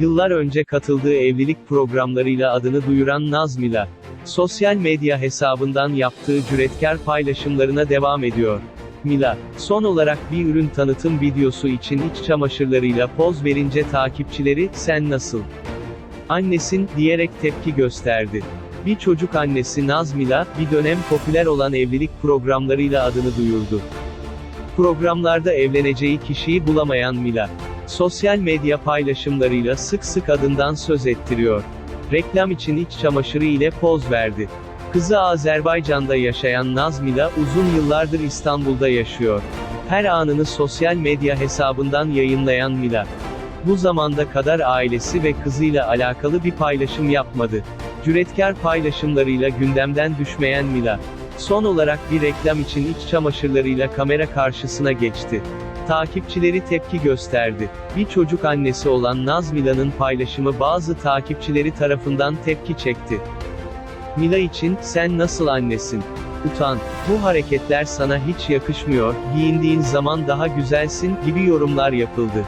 Yıllar önce katıldığı evlilik programlarıyla adını duyuran Naz Mila, sosyal medya hesabından yaptığı cüretkar paylaşımlarına devam ediyor. Mila, son olarak bir ürün tanıtım videosu için iç çamaşırlarıyla poz verince takipçileri, sen nasıl? Annesin, diyerek tepki gösterdi. Bir çocuk annesi Naz Mila, bir dönem popüler olan evlilik programlarıyla adını duyurdu. Programlarda evleneceği kişiyi bulamayan Mila, sosyal medya paylaşımlarıyla sık sık adından söz ettiriyor. Reklam için iç çamaşırı ile poz verdi. Kızı Azerbaycan'da yaşayan Naz Mila uzun yıllardır İstanbul'da yaşıyor. Her anını sosyal medya hesabından yayınlayan Mila, bu zamanda kadar ailesi ve kızıyla alakalı bir paylaşım yapmadı. Cüretkar paylaşımlarıyla gündemden düşmeyen Mila, son olarak bir reklam için iç çamaşırlarıyla kamera karşısına geçti. Takipçileri tepki gösterdi. Bir çocuk annesi olan Naz Mila'nın paylaşımı bazı takipçileri tarafından tepki çekti. Mila için, sen nasıl annesin? Utan, bu hareketler sana hiç yakışmıyor, giyindiğin zaman daha güzelsin, gibi yorumlar yapıldı.